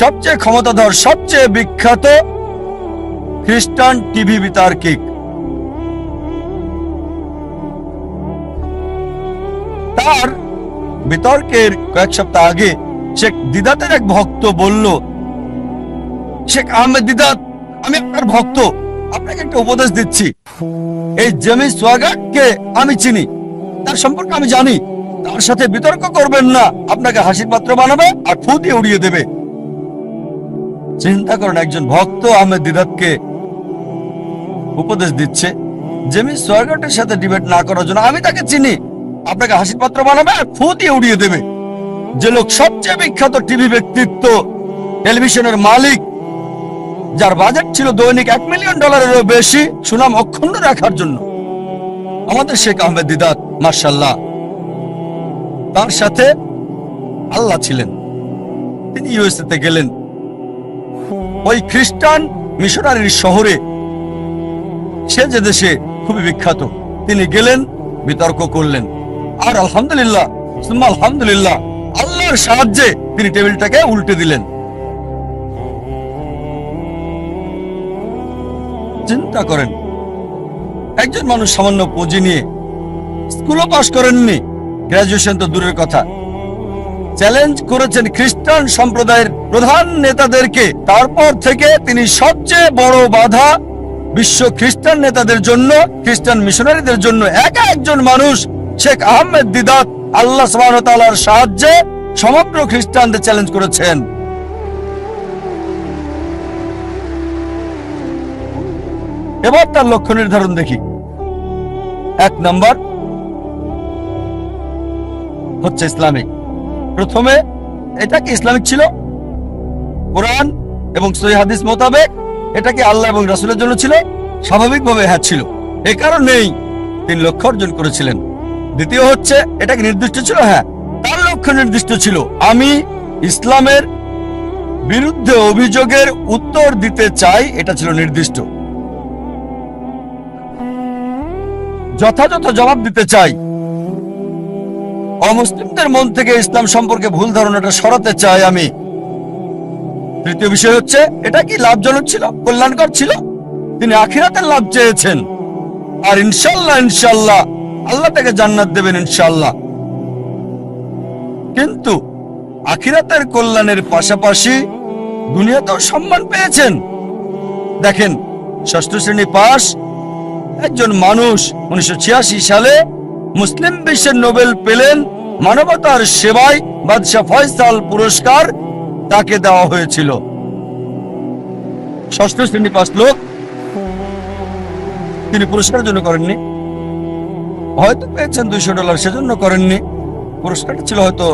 সবচেয়ে ক্ষমতাধর, সবচেয়ে বিখ্যাত খ্রিস্টান টিভি বিতার্কিক। তার বিতর্কের কয়েক সপ্তাহ আগে শেখ দিদাতের এক ভক্ত বলল, শেখ আহমেদ দিদাত, আমি আপনার ভক্ত, আপনাকে একটা উপদেশ দিচ্ছি। এই জেমি সোয়াগাটকে আমি চিনি, তার সম্পর্কে আমি জানি। তার সাথে বিতর্ক করবেন না, আপনাকে হাসির পাত্র বানাবে আর ফুদিয়ে উড়িয়ে দেবে। চিন্তা করেন, একজন ভক্ত আহমেদ দিদাতকে উপদেশ দিচ্ছে জেমি সোয়াগাটের সাথে ডিবেট না করার জন্য আমি তাকে চিনি। আপনাকে হাসির পাত্র বানাবে আর ফু দিয়ে উড়িয়ে দেবে। যে লোক সবচেয়ে বিখ্যাত টিভি ব্যক্তিত্ব, টেলিভিশনের মালিক, যার বাজেট ছিল দৈনিক এক মিলিয়ন ডলারেরও বেশি, সুনাম অক্ষুণ্ণ রাখার জন্য। আমাদের শেখ আহমেদ দিদাত মার্শাল্লাহ তার সাথে আল্লাহ ছিলেন। তিনি ইউএসএ তে গেলেন। ওই খ্রিস্টান মিশনারির শহরে। সে যে দেশে খুবই বিখ্যাত, তিনি গেলেন, বিতর্ক করলেন। আর আলহামদুলিল্লাহ আলহামদুলিল্লাহ, আল্লাহর সাহায্যে তিনি টেবিলটাকে উল্টে দিলেন। চিন্তা করেন, একজন মানুষ সামান্য পুঁজি নিয়ে স্কুলও পাশ করেননি। গ্রাজুয়েশন তো দূরের কথা। চ্যালেঞ্জ করেছেন খ্রিস্টান সম্প্রদায়ের প্রধান নেতাদেরকে। তারপর থেকে তিনি সবচেয়ে বড় বাধা বিশ্ব খ্রিস্টান নেতাদের জন্য, খ্রিস্টান মিশনারিদের জন্য একা একজন মানুষ, শেখ আহমেদ দিদাত, আল্লাহ তাআলার সাহায্যে সমগ্র খ্রিস্টানদের চ্যালেঞ্জ করেছেন। এবার তার লক্ষ্য নির্ধারণ দেখি। এক নম্বর হচ্ছে ইসলামিক। প্রথমে এটা কি ইসলামিক ছিল, কোরআন এবং সহি হাদিস মোতাবেক এটা কি আল্লাহ এবং রাসুলের জন্য ছিল, স্বাভাবিকভাবে হ্যাঁ ছিল। এ কারণেই তিনি লক্ষ্য অর্জন করেছিলেন। দ্বিতীয় হচ্ছে এটা কি নির্দিষ্ট ছিল হ্যাঁ তার লক্ষ্য নির্দিষ্ট ছিল। আমি ইসলামের বিরুদ্ধে অভিযোগের উত্তর দিতে চাই, এটা ছিল নির্দিষ্ট। যথাযথ জবাব দিতে চাই। অমুসলিমদের মন থেকে ইসলাম সম্পর্কে ভুল ধারণাটা সরাতে চাই আমি। তৃতীয় বিষয় হচ্ছে, এটা কি লাভজনক ছিল? কল্যাণকর ছিল? তিনি আখিরাতের লাভ চেয়েছেন। আর ইনশাল্লাহ ইনশাল্লাহ আল্লাহ তাকে জান্নাত দেবেন ইনশাল্লাহ কিন্তু আখিরাতের কল্যাণের পাশাপাশি দুনিয়াতেও সম্মান পেয়েছেন। দেখেন, ষষ্ঠ শ্রেণি পাশ, একজন মানুষ উনিশশো ছিয়াশি সালে মুসলিম বিশ্বের নোবেল পেলেন মানবতার সেবায় বাদশাহ ফয়সাল পুরস্কার তাকে দেওয়া হয়েছিল। ষষ্ঠ শ্রেণি পাঁচ লোক। তিনি পুরস্কারের জন্য করেননি। হয়তো পেয়েছেন দুইশো ডলার, সেজন্য করেননি। পুরস্কারটা ছিল হয়তো